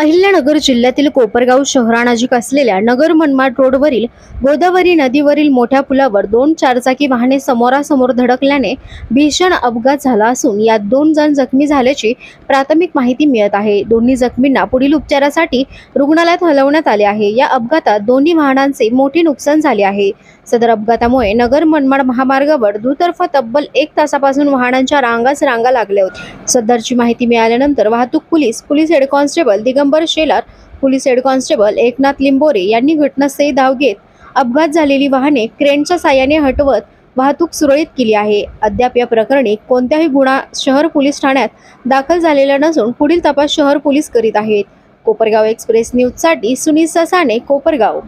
अहिल्यानगर जिल्ह्यातील कोपरगाव शहरानजीक असलेल्या नगर मनमाड रोडवरील गोदावरी नदीवरील मोठ्या पुलावर दोन चारचाकी वाहने समोरासमोर धडकल्याने भीषण अपघात झाला असून यात दोन जण जखमी झाल्याची प्राथमिक माहिती मिळत आहे. दोन्ही जखमींना पुढील उपचारासाठी रुग्णालयात हलवण्यात आले आहे. या अपघातात दोन्ही वाहनांचे मोठे नुकसान झाले आहे. सदर अपघातामुळे नगर मनमाड महामार्गावर दुतर्फा तब्बल एक तासापासून वाहनांच्या रांगाच रांगा लागल्या होत्या. सदरची माहिती मिळाल्यानंतर वाहतूक police police head constable Digambar Shelar police head constable Eknath Limbore यांनी घटनास्थळी धाव घेत अपघात झालेली वाहने क्रेनच्या साह्याने हटवत वाहतूक सुरळीत केली आहे. अद्याप या प्रकरणी कोणत्याही गुन्हा शहर पोलीस ठाण्यात दाखल झालेला नसून पुढील तपास शहर पोलीस करीत आहेत. कोपरगाव एक्सप्रेस न्यूजसाठी सुनील ससाने कोपरगाव.